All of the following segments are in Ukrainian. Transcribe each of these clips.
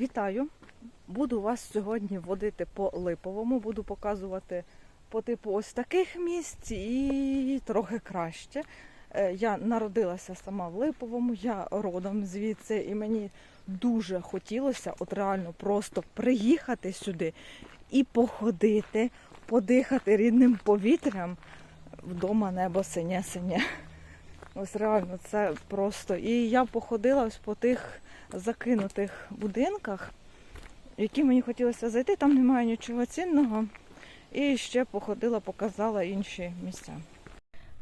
Вітаю! Буду вас сьогодні водити по липовому, буду показувати по типу ось таких місць і трохи краще. Е, Я народилася сама в Липовому, я родом звідси, і мені дуже хотілося от реально просто приїхати сюди і походити, подихати рідним повітрям. Вдома небо синє-синє. Ось реально це просто. І я походила ось по тих закинутих будинках, в які мені хотілося зайти, там немає нічого цінного. І ще походила, показала інші місця.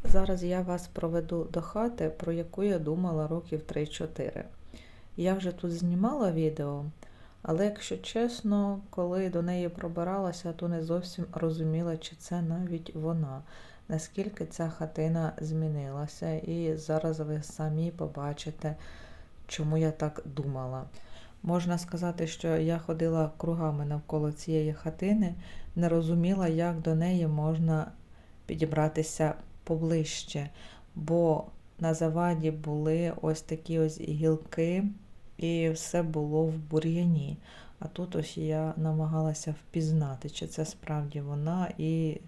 Зараз я вас проведу до хати, про яку я думала років 3-4. Я вже тут знімала відео, але якщо чесно, коли до неї пробиралася, то не зовсім розуміла, чи це навіть вона, наскільки ця хатина змінилася. І зараз ви самі побачите, чому я так думала. Можна сказати, що я ходила кругами навколо цієї хатини, не розуміла, як до неї можна підібратися поближче, бо на заваді були ось такі ось гілки, і все було в бур'яні. А тут ось я намагалася впізнати, чи це справді вона, і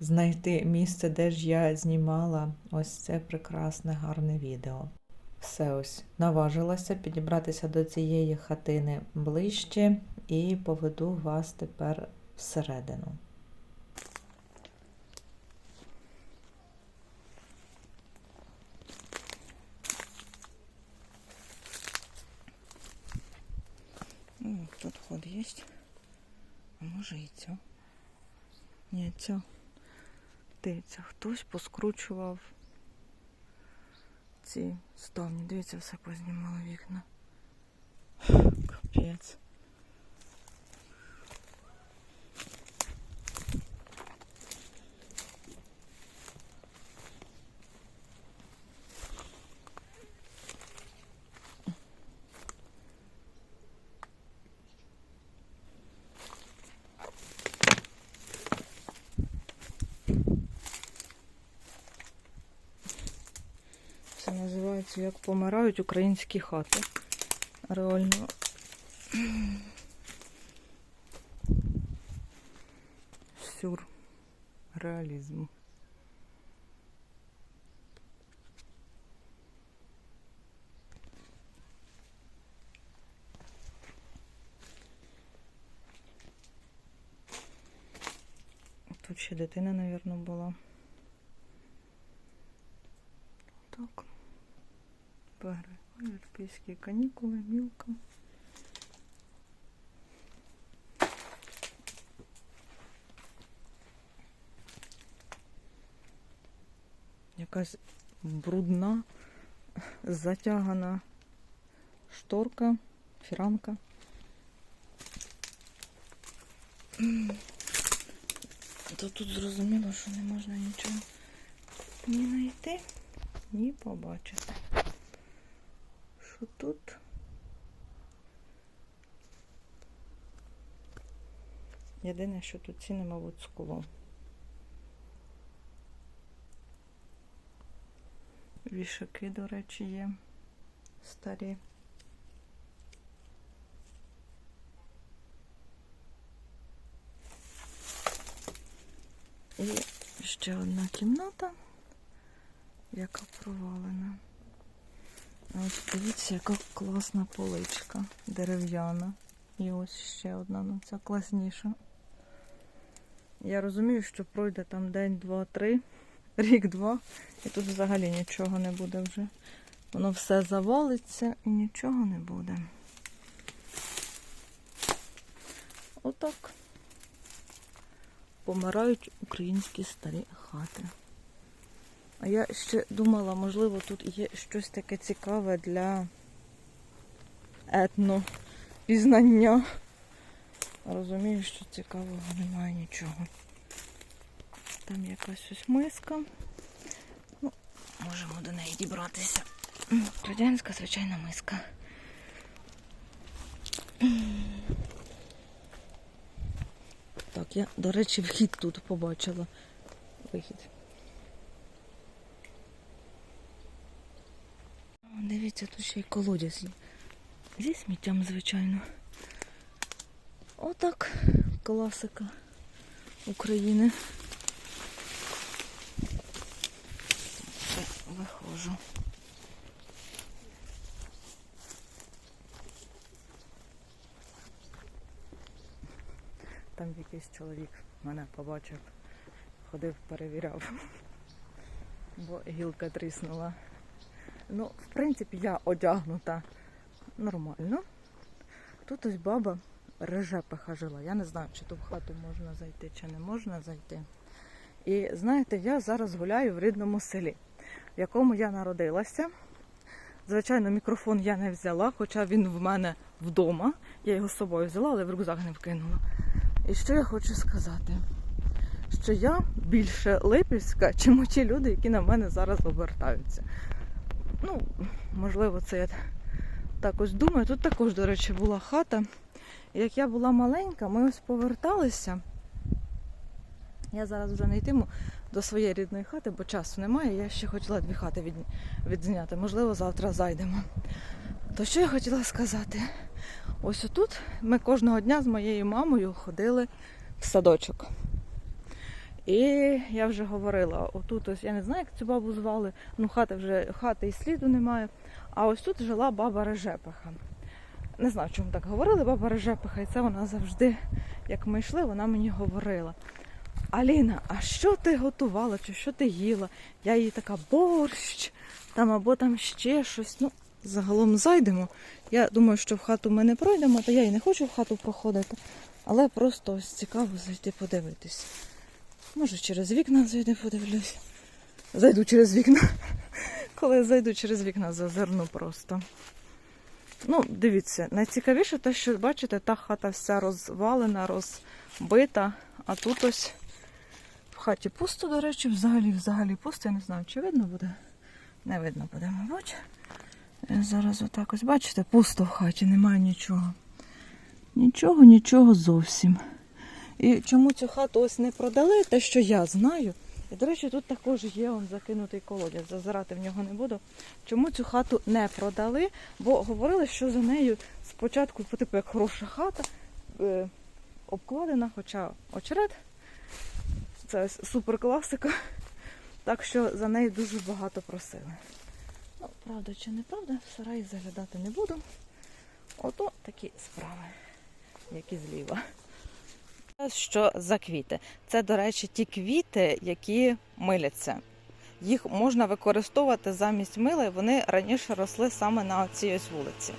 знайти місце, де ж я знімала ось це прекрасне, гарне відео. Все ось наважилася підібратися до цієї хатини ближче і поведу вас тепер всередину. Ну, тут вход є. А може і ця. Ні, ця. Дивіться, хтось поскручував ці ставні. Дивіться, все познімало вікна. Капець. Це називається як помирають українські хати. Реально. Сюр. Реалізм. Тут ще дитина, мабуть, була. Так. Пограй. Європейські канікули, мілка. Якась брудна, затягана шторка, фіранка. То тут зрозуміло, що не можна нічого ні знайти, ні побачити. Що тут? Єдине, що тут ціни, мабуть, скло. Вішаки, до речі, є старі. І ще одна кімната, яка провалена. Ось дивіться, яка класна поличка дерев'яна. І ось ще одна, ну ця класніша. Я розумію, що пройде там день, два, три, рік-два, і тут взагалі нічого не буде вже. Воно все завалиться і нічого не буде. Отак. Помирають українські старі хати. А я ще думала, можливо, тут є щось таке цікаве для етнопізнання. Розумію, що цікавого немає нічого. Там якась ось миска. Ну, можемо до неї дібратися. Радянська звичайна миска. Так, я, до речі, вхід тут побачила. Вихід. Дивіться, тут ще й колодязь. Зі сміттям, звичайно. Отак класика України. Все, виходжу. Там якийсь чоловік мене побачив, ходив, перевіряв, бо гілка тріснула. Ну, в принципі, я одягнута нормально. Тут ось баба режепиха жила. Я не знаю, чи то в хату можна зайти, чи не можна зайти. І знаєте, я зараз гуляю в рідному селі, в якому я народилася. Звичайно, мікрофон я не взяла, хоча він в мене вдома. Я його з собою взяла, але в рюкзак не вкинула. І що я хочу сказати? Що я більше липівська, чим ті люди, які на мене зараз обертаються. Ну, можливо, це я так ось думаю. Тут також, до речі, була хата. Як я була маленька, ми ось поверталися. Я зараз вже не йтиму до своєї рідної хати, бо часу немає. Я ще хотіла дві хати від... відзняти. Можливо, завтра зайдемо. То що я хотіла сказати? Ось отут ми кожного дня з моєю мамою ходили в садочок. І я вже говорила, отут ось я не знаю, як цю бабу звали, ну хати вже хати і сліду немає. А ось тут жила баба Режепиха. Не знаю, чому так говорили, баба Режепиха, і це вона завжди, як ми йшли, вона мені говорила. Аліна, а що ти готувала, чи що ти їла? Я їй така борщ, там або там ще щось. Ну, загалом зайдемо. Я думаю, що в хату ми не пройдемо, та я і не хочу в хату проходити, але просто ось цікаво зайти подивитись. Може, через вікна зайду подивлюсь. Зайду через вікна. Коли зайду через вікна, зазирну просто. Ну, дивіться, найцікавіше те, що бачите, та хата вся розвалена, розбита, а тут ось в хаті пусто, до речі, взагалі, взагалі пусто. Я не знаю, чи видно буде. Не видно буде, мабуть. Зараз отак ось, бачите, пусто в хаті, немає нічого. Нічого, нічого зовсім. І чому цю хату ось не продали, те, що я знаю. І, до речі, тут також є он закинутий колодязь, зазирати в нього не буду. Чому цю хату не продали? Бо говорили, що за нею спочатку, по типу, як хороша хата, е, обкладена, хоча очерет, це ось супер класика. Так що за неї дуже багато просили. Ну, правда чи неправда, в сараї заглядати не буду. Ото такі справи, які зліва. Що за квіти? Це, до речі, ті квіти, які миляться. Їх можна використовувати замість мила, і вони раніше росли саме на цій ось вулиці.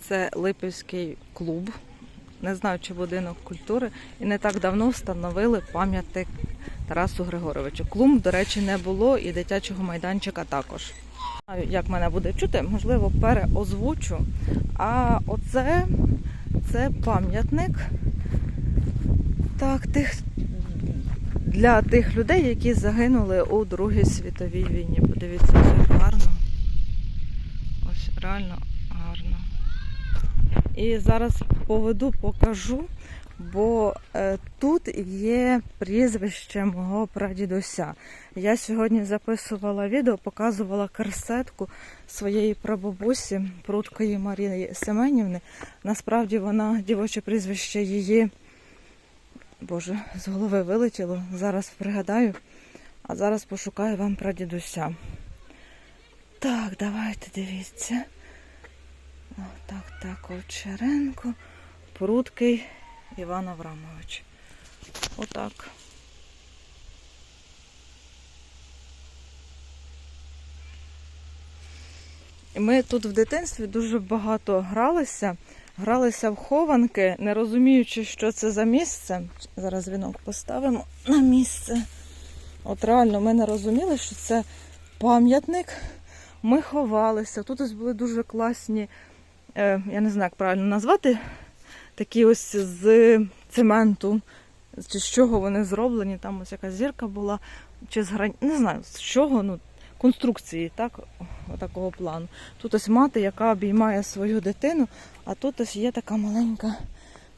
Це Липівський клуб. Не знаю, чи будинок культури. І не так давно встановили пам'ятник Тарасу Григоровичу. Клумб, до речі, не було і дитячого майданчика також. Як мене буде чути, можливо, переозвучу. А оце це пам'ятник так, тих, для тих людей, які загинули у Другій світовій війні. Подивіться, як гарно. Ось реально гарно. І зараз поведу, покажу, бо е, тут є прізвище мого прадідуся. Я сьогодні записувала відео, показувала карсетку своєї прабабусі, прудкої Марії Семенівни. Насправді вона, дівоче прізвище її. Боже, з голови вилетіло. Зараз пригадаю, а зараз пошукаю вам прадідуся. Так, давайте дивіться. О, так, так, Овчаренко, Прудкий Іван Аврамович. Отак. Ми тут в дитинстві дуже багато гралися. Гралися в хованки, не розуміючи, що це за місце. Зараз вінок поставимо на місце. От реально ми не розуміли, що це пам'ятник. Ми ховалися. Тут ось були дуже класні, е, я не знаю, як правильно назвати, такі ось з цементу, чи з чого вони зроблені. Там ось якась зірка була, чи з грань... не знаю, з чого, ну, конструкції, так, такого плану. Тут ось мати, яка обіймає свою дитину, а тут ось є така маленька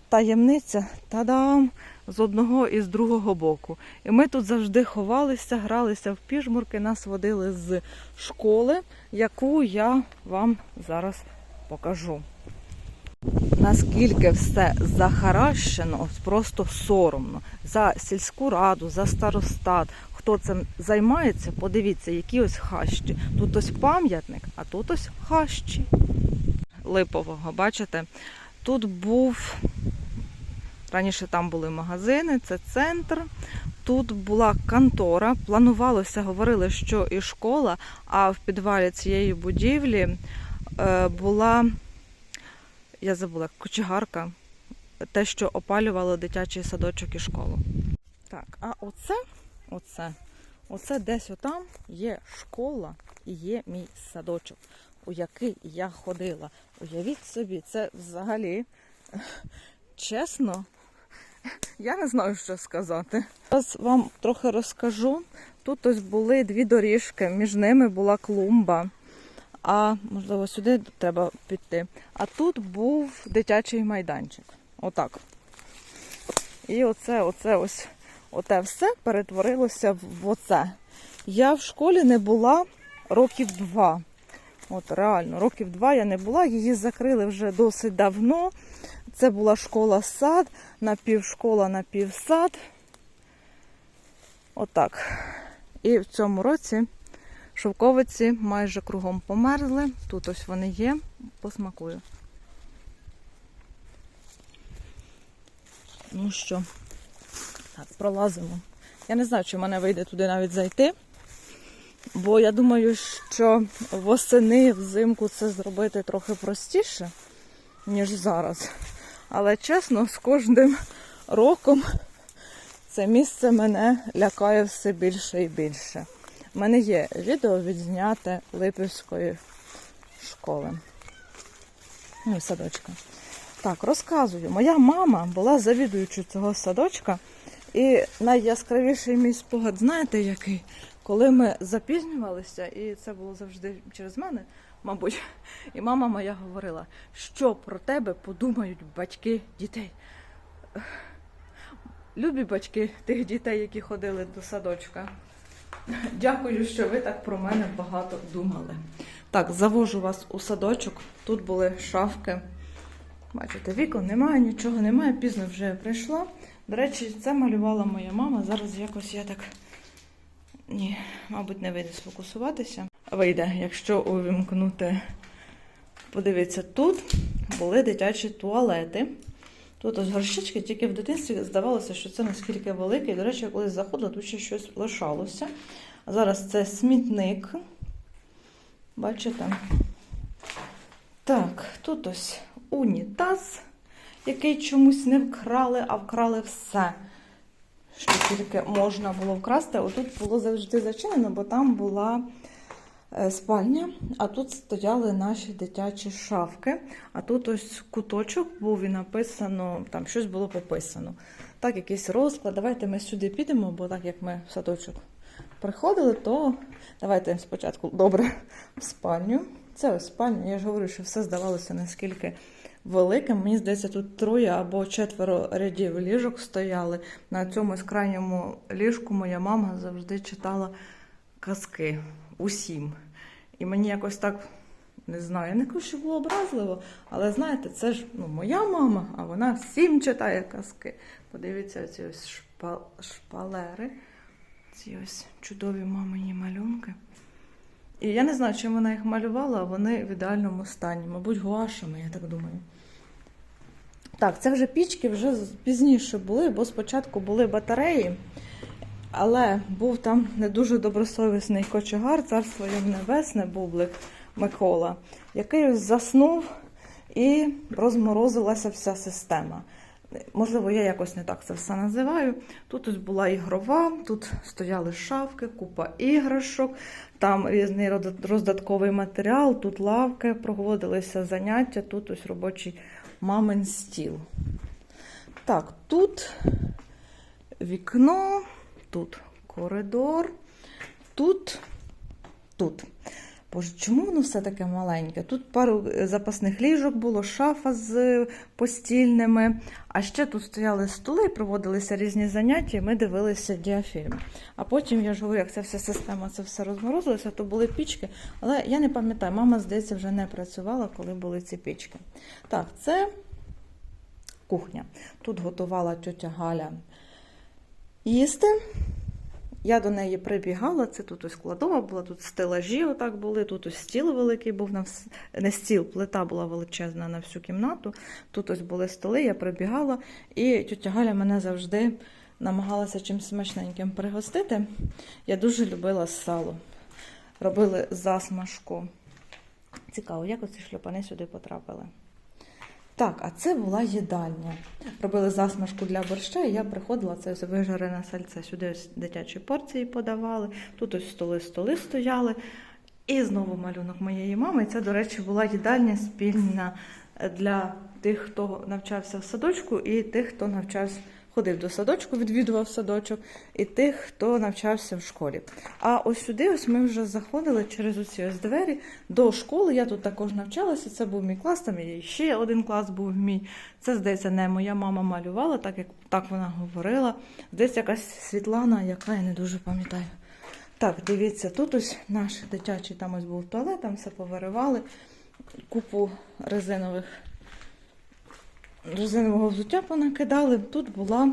таємниця та-дам! з одного і з другого боку. І ми тут завжди ховалися, гралися в піжмурки, нас водили з школи, яку я вам зараз покажу. наскільки все захаращено, просто соромно. За сільську раду, за старостат. Хто цим займається, подивіться, які ось хащі. Тут ось пам'ятник, а тут ось хащі. Липового, бачите? Тут був раніше там були магазини, це центр. Тут була контора. Планувалося, говорили, що і школа, а в підвалі цієї будівлі е, була, я забула, кочегарка, те, що опалювало дитячий садочок і школу. Так, а оце, оце, оце десь отам є школа і є мій садочок, у який я ходила. Уявіть собі, це взагалі чесно. Я не знаю, що сказати. Зараз вам трохи розкажу. Тут ось були дві доріжки, між ними була клумба. А можливо, сюди треба піти. А тут був дитячий майданчик. Отак. І оце, оце ось, оте все перетворилося в оце. Я в школі не була років два. От реально, років два я не була. Її закрили вже досить давно. Це була школа-сад, напівшкола, напівсад. Отак. І в цьому році шовковиці майже кругом померзли. Тут ось вони є. Посмакую. Ну що, так, пролазимо. Я не знаю, чи мене вийде туди навіть зайти. Бо я думаю, що восени, взимку це зробити трохи простіше, ніж зараз. Але чесно, з кожним роком це місце мене лякає все більше і більше. У мене є відео відзняте Липівської школи. Ну, садочка. Так, розказую. Моя мама була завідуючою цього садочка. І найяскравіший мій спогад, знаєте який? Коли ми запізнювалися, і це було завжди через мене, мабуть, і мама моя говорила, що про тебе подумають батьки дітей. Любі батьки тих дітей, які ходили до садочка. Дякую, що ви так про мене багато думали. Так, завожу вас у садочок. Тут були шафки. Бачите, вікон немає, нічого немає, пізно вже прийшла. До речі, це малювала моя мама. Зараз якось я так. Ні, мабуть, не вийде сфокусуватися. Вийде, якщо увімкнути. Подивіться, тут були дитячі туалети. Тут ось горщички, тільки в дитинстві здавалося, що це наскільки великий. До речі, коли заходила, тут ще щось лишалося. Зараз це смітник. Бачите? Так, тут ось унітаз, який чомусь не вкрали, а вкрали все, що тільки можна було вкрасти. Отут було завжди зачинено, бо там була е, спальня, а тут стояли наші дитячі шафки. А тут ось куточок був і написано, там щось було пописано. Так, якийсь розклад. Давайте ми сюди підемо, бо так як ми в садочок приходили, то давайте спочатку добре в спальню. Це ось спальня. Я ж говорю, що все здавалося наскільки великим. Мені здається, тут троє або четверо рядів ліжок стояли. На цьому крайньому ліжку моя мама завжди читала казки усім. І мені якось так. Не знаю, я не кажу, що було образливо, але знаєте, це ж ну, моя мама, а вона всім читає казки. Подивіться, ці ось шпа- шпалери, ці ось чудові мамині малюнки. І я не знаю, чим вона їх малювала, а вони в ідеальному стані. Мабуть, гуашами, я так думаю. Так, це вже пічки вже пізніше були, бо спочатку були батареї, але був там не дуже добросовісний кочегар, царство йому небесне, бублик Микола, який заснув і розморозилася вся система. Можливо, я якось не так це все називаю. Тут ось була ігрова, тут стояли шафки, купа іграшок, там різний роздатковий матеріал, тут лавки, проводилися заняття, тут ось робочий мамин стіл. Так, тут вікно, тут коридор, тут, тут. Боже, чому воно все таке маленьке? Тут пару е, запасних ліжок було, шафа з постільними. А ще тут стояли столи, проводилися різні заняття, і ми дивилися діафільм. А потім, я ж говорю, як ця вся система, це все розморозилося, то були пічки. Але я не пам'ятаю, мама, здається, вже не працювала, коли були ці пічки. Так, це кухня. Тут готувала тьотя Галя їсти. Я до неї прибігала, це тут ось кладова була, тут стелажі отак були, тут ось стіл великий був на вс... не стіл, плита була величезна на всю кімнату. Тут ось були столи, я прибігала, і тітя Галя мене завжди намагалася чимось смачненьким пригостити. Я дуже любила сало. Робили засмажку. Цікаво, як оці шльопани сюди потрапили. Так, а це була їдальня. Робили засмажку для борща, і я приходила, це ось вижарене сальце. Сюди ось дитячі порції подавали, тут ось столи, столи стояли. І знову малюнок моєї мами. Це, до речі, була їдальня спільна для тих, хто навчався в садочку, і тих, хто навчався, ходив до садочку, відвідував садочок, і тих, хто навчався в школі. А ось сюди ось ми вже заходили через оці ось двері до школи. Я тут також навчалася. Це був мій клас, там і ще один клас був мій. Це, здається, не моя мама малювала, так як так вона говорила. Десь якась Світлана, яка я не дуже пам'ятаю. Так, дивіться, тут ось наш дитячий там ось був туалет, там все повиривали, купу резинових резинового взуття понакидали. Тут була,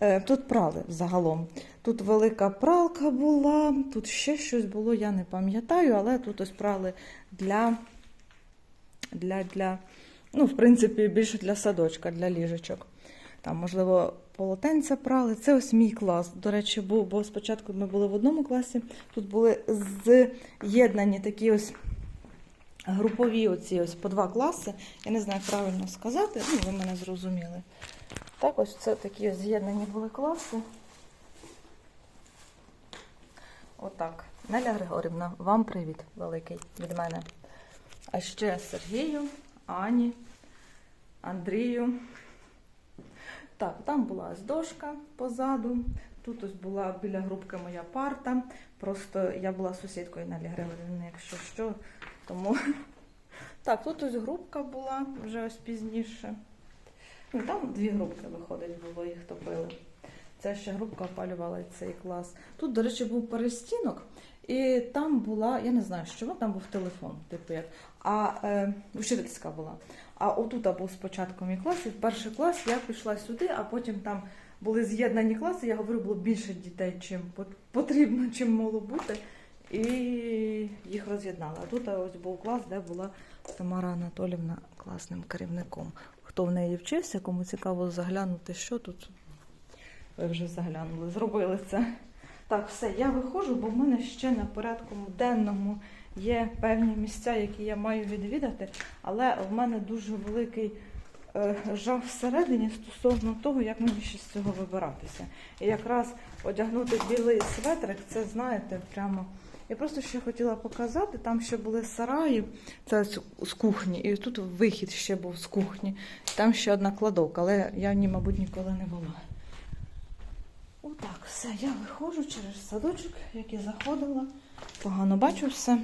е, тут прали загалом. Тут велика пралка була, тут ще щось було, я не пам'ятаю, але тут ось прали для, для, для, ну, в принципі, більше для садочка, для ліжечок. Там, можливо, полотенця прали. Це ось мій клас. До речі, був, бо спочатку ми були в одному класі. Тут були з'єднані такі ось групові оці ось по два класи. Я не знаю, як правильно сказати, ну, ви мене зрозуміли. Так, ось це такі з'єднані були класи. Отак. Неля Григорівна, вам привіт великий від мене. А ще Сергію, Ані, Андрію. Так, там була ось дошка позаду. Тут ось була біля грубки моя парта. Просто я була сусідкою Нелі Григорівни, якщо що. Тому так, тут ось грубка була вже ось пізніше. Ну, там дві грубки виходить, було, їх топили. Це ще грубка опалювала цей клас. Тут, до речі, був перестінок, і там була, я не знаю, що там був телефон, типу як. А е, вчительська була. А отут був спочатку мій клас, і перший клас я пішла сюди, а потім там були з'єднані класи. Я говорю, було більше дітей, чим потрібно, чим могло бути. І їх роз'єднали. А тут ось був клас, де була Тамара Анатолівна класним керівником. Хто в неї вчився, кому цікаво заглянути, що тут. Ви вже заглянули, зробили це. Так, все, я виходжу, бо в мене ще на порядку денному є певні місця, які я маю відвідати, але в мене дуже великий е, жах всередині стосовно того, як мені ще з цього вибиратися. І якраз одягнути білий светрик, це знаєте, прямо. Я просто ще хотіла показати, там ще були сараї, це з- кухні, і тут вихід ще був з кухні. Там ще одна кладовка, але я в ній, мабуть, ніколи не була. Отак, все, я виходжу через садочок, як і заходила. Погано бачу все.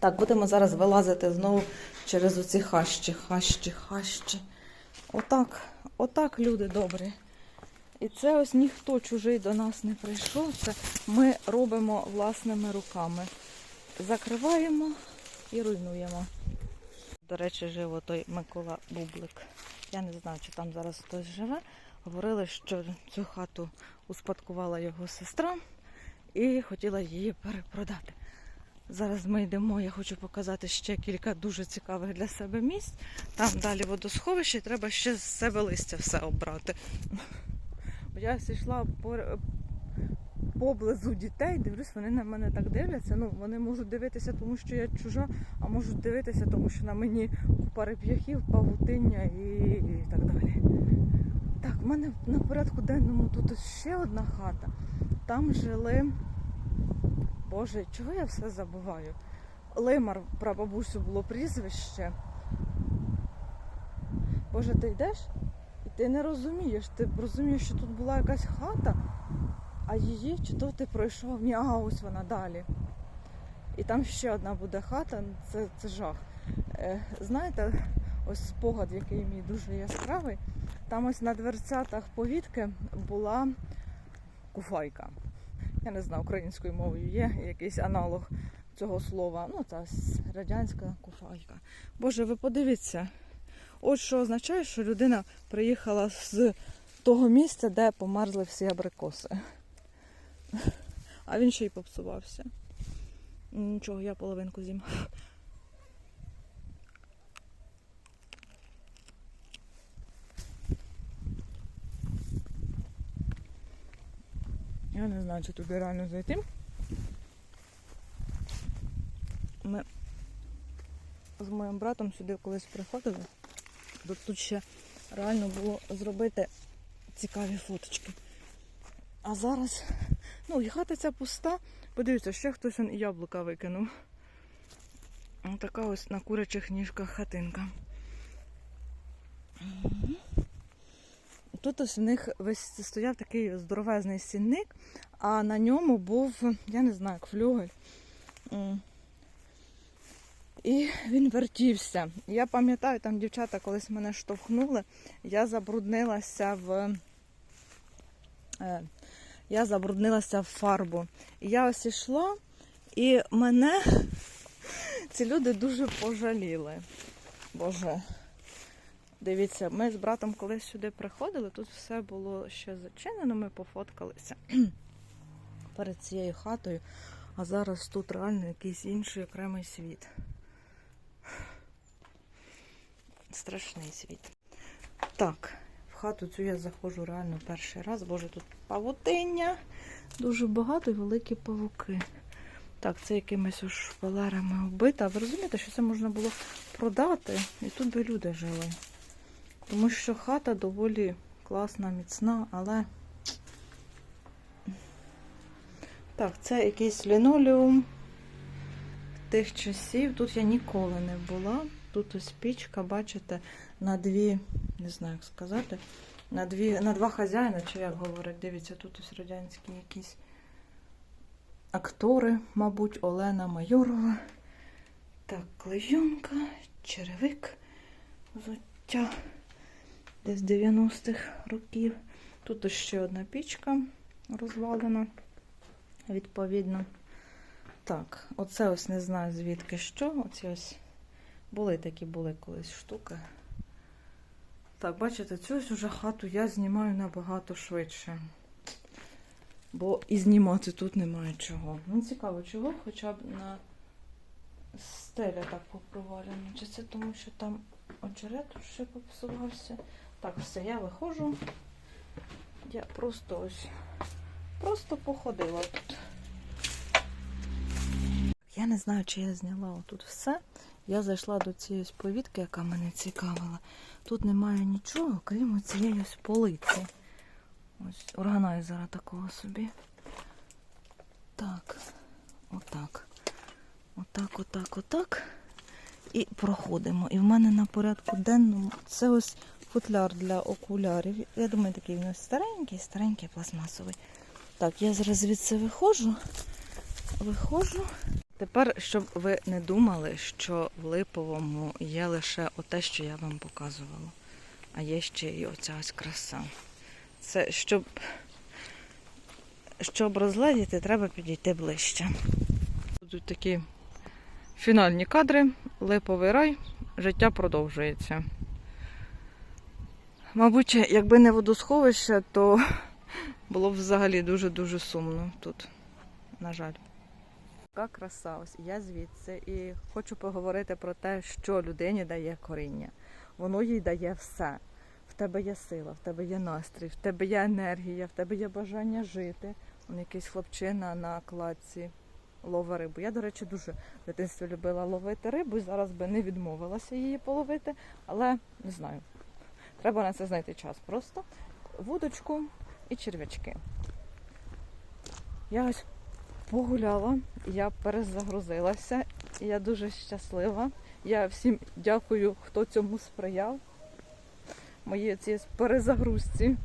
Так, будемо зараз вилазити знову через оці хащі, хащі, хащі. Отак, отак, люди добрі. І це ось ніхто чужий до нас не прийшов. Це ми робимо власними руками. Закриваємо і руйнуємо. До речі, жив той Микола Бублик. Я не знаю, чи там зараз хтось живе. Говорили, що цю хату успадкувала його сестра і хотіла її перепродати. Зараз ми йдемо, я хочу показати ще кілька дуже цікавих для себе місць. Там далі водосховище, треба ще з себе листя все обрати. Я йшла по, поблизу дітей, дивлюсь, вони на мене так дивляться. Ну, вони можуть дивитися, тому що я чужа, а можуть дивитися, тому що на мені купа реп'яхів, павутиння і, і так далі. Так, в мене на порядку денному тут ще одна хата. Там жили. Боже, чого я все забуваю? Лимар прабабусю було прізвище. Боже, ти йдеш і ти не розумієш. Ти розумієш, що тут була якась хата, а її чи то ти пройшов? Ось вона далі. І там ще одна буде хата, це, це жах. Е, знаєте, ось спогад, який мій дуже яскравий. Там ось на дверцятах повітки була куфайка. Я не знаю, українською мовою є якийсь аналог цього слова. Ну, це радянська куфайка. Боже, ви подивіться. От що означає, що людина приїхала з того місця, де померзли всі абрикоси. А він ще й попсувався. Нічого, я половинку з'їм. Я не знаю, чи туди реально зайти. Ми з моїм братом сюди колись приходили. То Тут ще реально було зробити цікаві фоточки. А зараз, ну, і хата ця пуста. Подивіться, ще хтось он яблука викинув. Така ось на курячих ніжках хатинка. Тут ось в них весь стояв такий здоровезний сінник, а на ньому був, я не знаю, як флюгель. І він вертівся. Я пам'ятаю, там дівчата колись мене штовхнули, я забруднилася в. е, Я забруднилася в фарбу. Я ось ішла, і мене ці люди дуже пожаліли. Боже. Дивіться, ми з братом колись сюди приходили, тут все було ще зачинено, ми пофоткалися перед цією хатою, а зараз тут реально якийсь інший окремий світ. Страшний світ. Так, в хату цю я заходжу реально перший раз. Боже, тут павутиння, дуже багато і великі павуки. Так, це якимись уж шпалерами вбита. Ви розумієте, що це можна було продати, і тут би люди жили. Тому що хата доволі класна, міцна, але. Так, це якийсь лінолеум тих часів. Тут я ніколи не була. Тут ось пічка, бачите, на дві, не знаю, як сказати, на дві, на два хазяїна, чи як говорять, дивіться, тут ось радянські якісь актори, мабуть, Олена Майорова. Так, клейонка, черевик, взуття десь 90-х років. Тут ось ще одна пічка розвалена, відповідно. Так, оце ось не знаю звідки що. Оці ось були такі були колись штуки. Так, бачите, цю уже хату я знімаю набагато швидше. Бо і знімати тут немає чого. Ну, цікаво, чого хоча б на стеля так попровалена. Чи це тому, що там очерет ще попсувався? Так, все, я виходжу. Я просто ось просто походила тут. Я не знаю, чи я зняла тут все. Я зайшла до цієї ось повітки, яка мене цікавила. Тут немає нічого, крім цієї полиці. Ось органайзера такого собі. Так, отак. Отак, отак, отак. І проходимо. І в мене на порядку денному це ось футляр для окулярів. Я думаю, такий він ось старенький, старенький, пластмасовий. Так, я зараз звідси виходжу. Виходжу. Тепер, щоб ви не думали, що в Липовому є лише оте, що я вам показувала, а є ще і оця ось краса. Це щоб, щоб розгледіти, треба підійти ближче. Тут такі фінальні кадри, липовий рай, життя продовжується. Мабуть, якби не водосховище, то було б взагалі дуже-дуже сумно тут, на жаль. Яка краса, ось я звідси і хочу поговорити про те, що людині дає коріння. Воно їй дає все. В тебе є сила, в тебе є настрій, в тебе є енергія, в тебе є бажання жити. Он якийсь хлопчина на кладці ловить рибу. Я, до речі, дуже в дитинстві любила ловити рибу і зараз би не відмовилася її половити, але не знаю. Треба на це знайти час просто. Вудочку і черв'ячки. Я ось погуляла, я перезагрузилася, я дуже щаслива. Я всім дякую, хто цьому сприяв. Моїй ці перезагрузці.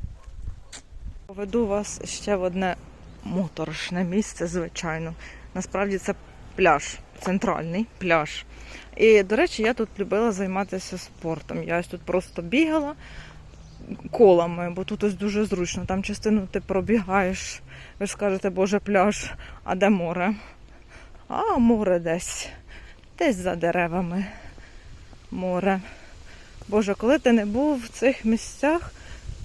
Поведу вас ще в одне моторошне місце, звичайно. Насправді це пляж, центральний пляж. І, до речі, я тут любила займатися спортом. Я тут просто бігала колами, бо тут ось дуже зручно. Там частину ти пробігаєш, ви ж скажете, боже, пляж, а де море? А море десь, десь за деревами море. Боже, коли ти не був в цих місцях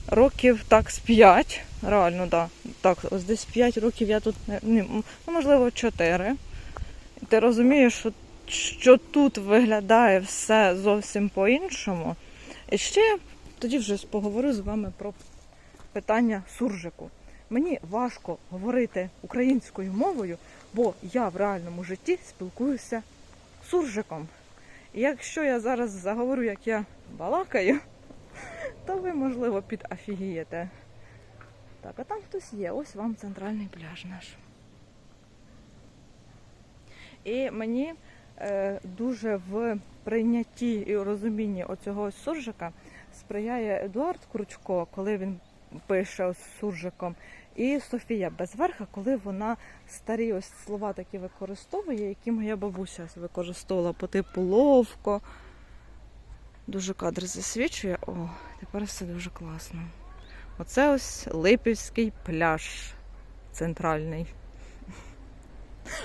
років так з 5, реально, да. так, ось десь 5 років я тут не, ну, можливо, 4. І ти розумієш, що, що тут виглядає все зовсім по-іншому. І ще тоді вже поговорю з вами про питання суржику. Мені важко говорити українською мовою, бо я в реальному житті спілкуюся суржиком. І якщо я зараз заговорю, як я балакаю, то ви, можливо, підафігієте. Так, а там хтось є. Ось вам центральний пляж наш. І мені е, дуже в прийнятті і розумінні оцього суржика сприяє Едуард Кручко, коли він пише ось суржиком, і Софія Безверха, коли вона старі ось слова такі використовує, які моя бабуся використовувала по типу ловко. Дуже кадр засвічує. О, тепер все дуже класно. Оце ось Липівський пляж центральний.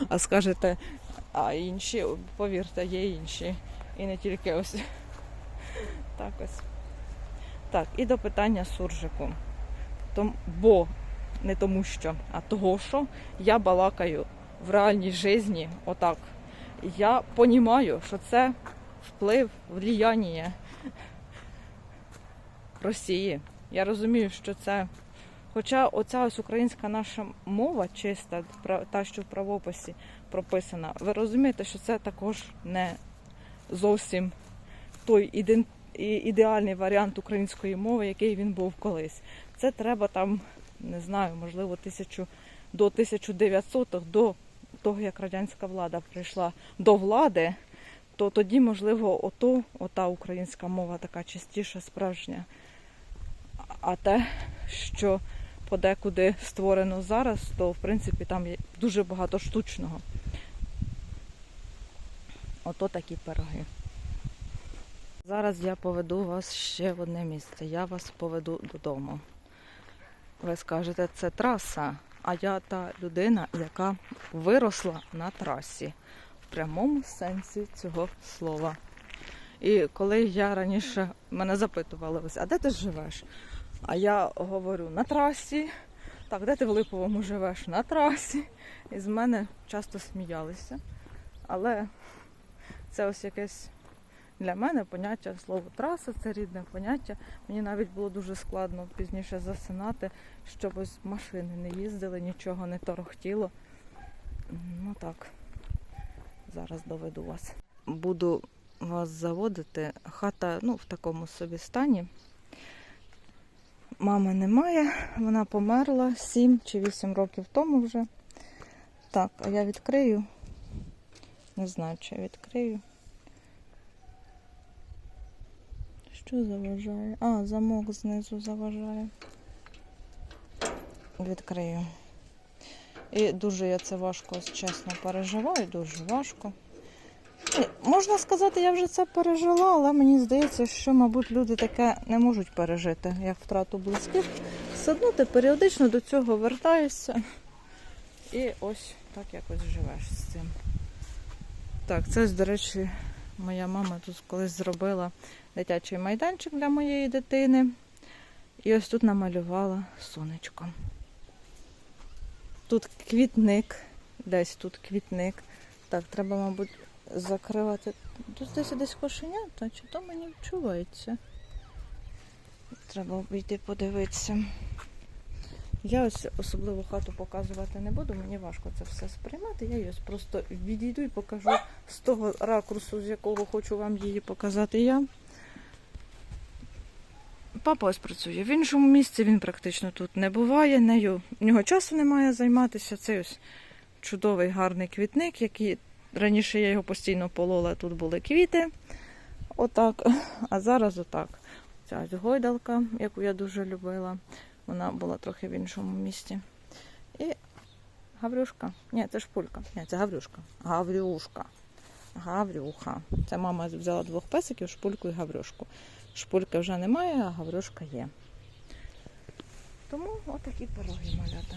А скажете, а інші, повірте, є інші. І не тільки ось. Так ось. Так, і до питання суржику. Том, бо не тому що, а того, що я балакаю в реальній житті отак. Я понімаю, що це вплив, влияння Росії. Я розумію, що це. Хоча оця ось українська наша мова чиста, та, що в правописі прописана, ви розумієте, що це також не зовсім той іден... і- ідеальний варіант української мови, який він був колись. Це треба там, не знаю, можливо, тисячу до 1900-х, до того, як радянська влада прийшла до влади, то тоді, можливо, ото, ота українська мова така чистіша, справжня. А те, що подекуди створено зараз, то в принципі там є дуже багато штучного. Ото такі пироги. Зараз я поведу вас ще в одне місце. Я вас поведу додому. Ви скажете, це траса, а я та людина, яка виросла на трасі в прямому сенсі цього слова. І коли я раніше мене запитували, ось, а де ти живеш? А я говорю на трасі. Так, де ти в Липовому живеш? На трасі. І з мене часто сміялися. Але це ось якесь для мене поняття слово траса, це рідне поняття. Мені навіть було дуже складно пізніше засинати, щоб ось машини не їздили, нічого не торохтіло. Ну так, зараз доведу вас. Буду вас заводити. Хата ну, в такому собі стані. Мами немає, вона померла 7 чи 8 років тому вже. Так, а я відкрию. Не знаю, чи я відкрию. Що заважає? А, замок знизу заважає. Відкрию. І дуже я це важко, чесно, переживаю, дуже важко. І, можна сказати, я вже це пережила, але мені здається, що, мабуть, люди таке не можуть пережити, як втрату близьких. Все одно ти періодично до цього вертаєшся. І ось так якось живеш з цим. Так, це, до речі, моя мама тут колись зробила дитячий майданчик для моєї дитини. І ось тут намалювала сонечко. Тут квітник, десь тут квітник. Так, треба, мабуть, закривати. Тут десь десь кошенята, чи то мені вчувається. Треба обійти подивитися. Я ось особливо хату показувати не буду, мені важко це все сприймати. Я її ось просто відійду і покажу з того ракурсу, з якого хочу вам її показати я. Папа ось працює в іншому місці, він практично тут не буває, нею в нього часу немає займатися. Це ось чудовий гарний квітник, який раніше я його постійно полола, тут були квіти. Отак. А зараз отак. Ця гойдалка, яку я дуже любила. Вона була трохи в іншому місці. І гаврюшка. Ні, це шпулька. Ні, це гаврюшка. Гаврюшка. Гаврюха. Це мама взяла двох песиків, шпульку і гаврюшку. Шпульки вже немає, а гаврюшка є. Тому отакі пироги малята.